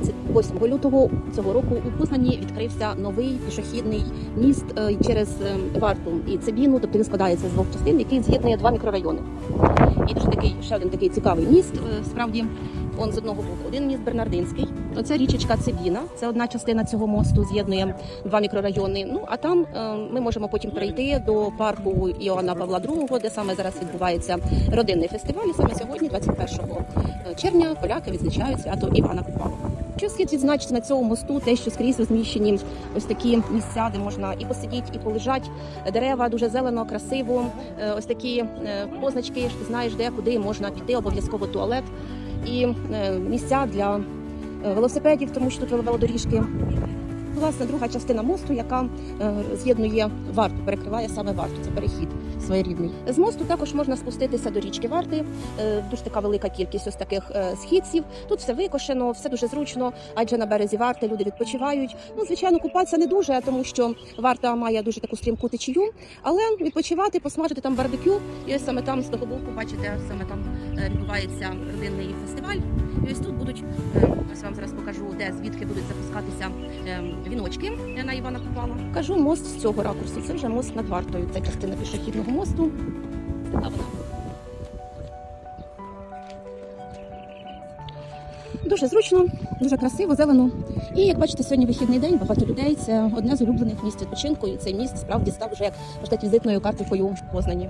8 лютого цього року у Познані відкрився новий пішохідний міст е, через е, Варту і Цибіну, тобто він складається з двох частин, який з'єднує два мікрорайони. І дуже такий ще один такий цікавий міст. е, Справді, он з одного боку один міст Бернардинський. Оце річечка Цибіна. Це одна частина цього мосту з'єднує два мікрорайони. Ну а там ми можемо потім перейти до парку Іоанна Павла II, де саме зараз відбувається родинний фестиваль. І саме сьогодні, 21 червня, поляки відзначають свято Івана Купала. Що слід відзначити на цьому мосту, те, що скрізь розміщені ось такі місця, де можна і посидіти, і полежати. Дерева дуже зелено, красиво. Е, Ось такі е, позначки, що ти знаєш, де куди можна піти, обов'язково туалет і е, місця для велосипедів, тому що тут велодоріжки. Власне, друга частина мосту, яка е, з'єднує варту, перекриває саме варту. Це перехід своєрідний. З мосту також можна спуститися до річки Варти. Е, Дуже така велика кількість ось таких е, східців. Тут все викошено, все дуже зручно, адже на березі варти люди відпочивають. Ну, звичайно, купатися не дуже, тому що варта має дуже таку стрімку течію, але відпочивати, посмажити там барбекю. І ось саме там з того боку, бачите, саме там відбувається родинний фестиваль. І ось тут будуть ось вам зараз покажу, де звідки будуть запускатися е, віночки на Івана Купала. Кажу мост з цього ракурсу. Це вже мост над вартою. Це частина пішохідного мосту. Така вона. Дуже зручно, дуже красиво, зелено. І як бачите, сьогодні вихідний день, багато людей. Це одне з улюблених місць відпочинку. І цей міст справді став вже як можна візитною карточкою в Познані.